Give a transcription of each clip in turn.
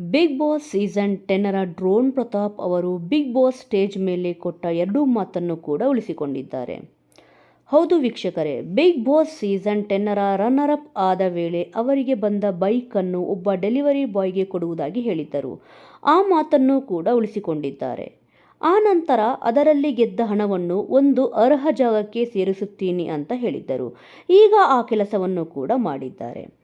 Big boss season ಟೆನ್ನರ drone Pratap ಅವರು big boss stage ಮೇಲೆ ಕೊಟ್ಟ ಎರಡೂ ಮಾತನ್ನು ಕೂಡ ಉಳಿಸಿಕೊಂಡಿದ್ದಾರೆ. ಹೌದು ವೀಕ್ಷಕರೇ, ಬಿಗ್ ಬಾಸ್ ಸೀಸನ್ ಟೆನ್ನರ ರನ್ನರ್ ಅಪ್ ಆದ ವೇಳೆ ಅವರಿಗೆ ಬಂದ ಬೈಕನ್ನು ಒಬ್ಬ ಡೆಲಿವರಿ ಬಾಯ್ಗೆ ಕೊಡುವುದಾಗಿ ಹೇಳಿದ್ದರು. ಆ ಮಾತನ್ನು ಕೂಡ ಉಳಿಸಿಕೊಂಡಿದ್ದಾರೆ. ಆ ನಂತರ ಅದರಲ್ಲಿ ಗೆದ್ದ ಹಣವನ್ನು ಒಂದು ಅರ್ಹ ಜಾಗಕ್ಕೆ ಸೇರಿಸುತ್ತೀನಿ ಅಂತ ಹೇಳಿದ್ದರು. ಈಗ ಆ ಕೆಲಸವನ್ನು ಕೂಡ ಮಾಡಿದ್ದಾರೆ.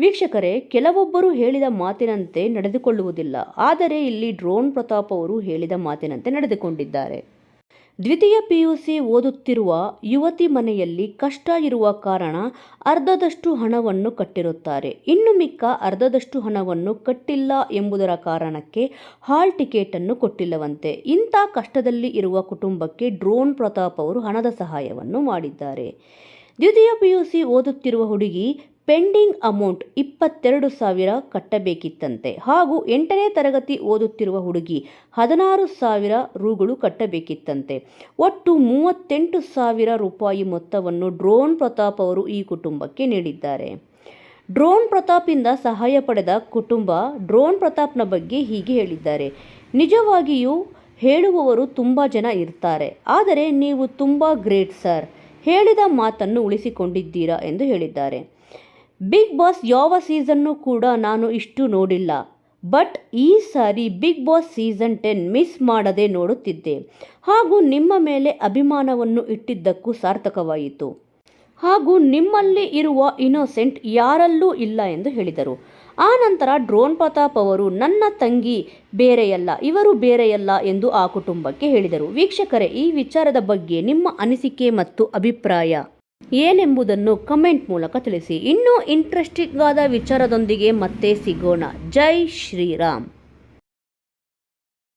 ವೀಕ್ಷಕರೇ, ಕೆಲವೊಬ್ಬರು ಹೇಳಿದ ಮಾತಿನಂತೆ ನಡೆದುಕೊಳ್ಳುವುದಿಲ್ಲ. ಆದರೆ ಇಲ್ಲಿ ಡ್ರೋನ್ ಪ್ರತಾಪ್ ಅವರು ಹೇಳಿದ ಮಾತಿನಂತೆ ನಡೆದುಕೊಂಡಿದ್ದಾರೆ. ದ್ವಿತೀಯ ಪಿಯುಸಿ ಓದುತ್ತಿರುವ ಯುವತಿ ಮನೆಯಲ್ಲಿ ಕಷ್ಟ ಇರುವ ಕಾರಣ ಅರ್ಧದಷ್ಟು ಹಣವನ್ನು ಕಟ್ಟಿರುತ್ತಾರೆ. ಇನ್ನು ಮಿಕ್ಕ ಅರ್ಧದಷ್ಟು ಹಣವನ್ನು ಕಟ್ಟಿಲ್ಲ ಎಂಬುದರ ಕಾರಣಕ್ಕೆ ಹಾಲ್ ಟಿಕೆಟನ್ನು ಕೊಟ್ಟಿಲ್ಲವಂತೆ. ಇಂಥ ಕಷ್ಟದಲ್ಲಿ ಇರುವ ಕುಟುಂಬಕ್ಕೆ ಡ್ರೋನ್ ಪ್ರತಾಪ್ ಅವರು ಹಣದ ಸಹಾಯವನ್ನು ಮಾಡಿದ್ದಾರೆ. ದ್ವಿತೀಯ ಪಿಯುಸಿ ಓದುತ್ತಿರುವ ಹುಡುಗಿ ಪೆಂಡಿಂಗ್ ಅಮೌಂಟ್ ಇಪ್ಪತ್ತೆರಡು ಸಾವಿರ ಕಟ್ಟಬೇಕಿತ್ತಂತೆ. ಹಾಗೂ ಎಂಟನೇ ತರಗತಿ ಓದುತ್ತಿರುವ ಹುಡುಗಿ ಹದಿನಾರು ಸಾವಿರ ರೂಗಳು ಕಟ್ಟಬೇಕಿತ್ತಂತೆ. ಒಟ್ಟು ಮೂವತ್ತೆಂಟು ಸಾವಿರ ರೂಪಾಯಿ ಮೊತ್ತವನ್ನು ಡ್ರೋನ್ ಪ್ರತಾಪ್ ಅವರು ಈ ಕುಟುಂಬಕ್ಕೆ ನೀಡಿದ್ದಾರೆ. ಡ್ರೋನ್ ಪ್ರತಾಪಿಂದ ಸಹಾಯ ಪಡೆದ ಕುಟುಂಬ ಡ್ರೋನ್ ಪ್ರತಾಪ್ನ ಬಗ್ಗೆ ಹೀಗೆ ಹೇಳಿದ್ದಾರೆ. ನಿಜವಾಗಿಯೂ ಹೇಳುವವರು ತುಂಬ ಜನ ಇರ್ತಾರೆ. ಆದರೆ ನೀವು ತುಂಬ ಗ್ರೇಟ್ ಸರ್. ಹೇಳಿದ ಮಾತನ್ನು ಉಳಿಸಿಕೊಂಡಿದ್ದೀರಾ ಎಂದು ಹೇಳಿದ್ದಾರೆ. ಬಿಗ್ ಬಾಸ್ ಯಾವ ಸೀಸನ್ನು ಕೂಡ ನಾನು ಇಷ್ಟು ನೋಡಿಲ್ಲ. ಬಟ್ ಈ ಸಾರಿ Bigg Boss season ten miss ಮಾಡದೆ ನೋಡುತ್ತಿದ್ದೆ. ಹಾಗೂ ನಿಮ್ಮ ಮೇಲೆ ಅಭಿಮಾನವನ್ನು ಇಟ್ಟಿದ್ದಕ್ಕೂ ಸಾರ್ಥಕವಾಯಿತು. ಹಾಗೂ ನಿಮ್ಮಲ್ಲಿ ಇರುವ ಇನೋಸೆಂಟ್ ಯಾರಲ್ಲೂ ಇಲ್ಲ ಎಂದು ಹೇಳಿದರು. ಆ ನಂತರ ಡ್ರೋನ್ ಪ್ರತಾಪ್ ಅವರು, ನನ್ನ ತಂಗಿ ಬೇರೆಯಲ್ಲ, ಇವರು ಬೇರೆಯಲ್ಲ ಎಂದು ಆ ಕುಟುಂಬಕ್ಕೆ ಹೇಳಿದರು. ವೀಕ್ಷಕರೇ, ಈ ವಿಚಾರದ ಬಗ್ಗೆ ನಿಮ್ಮ ಅನಿಸಿಕೆ ಮತ್ತು ಅಭಿಪ್ರಾಯ? ಏನೆಂಬುದನ್ನು ಕಮೆಂಟ್ ಮೂಲಕ ತಿಳಿಸಿ. ಇನ್ನೂ ಇಂಟ್ರೆಸ್ಟಿಂಗ್ ಆದ ವಿಚಾರದೊಂದಿಗೆ ಮತ್ತೆ ಸಿಗೋಣ. ಜೈ ಶ್ರೀರಾಮ್.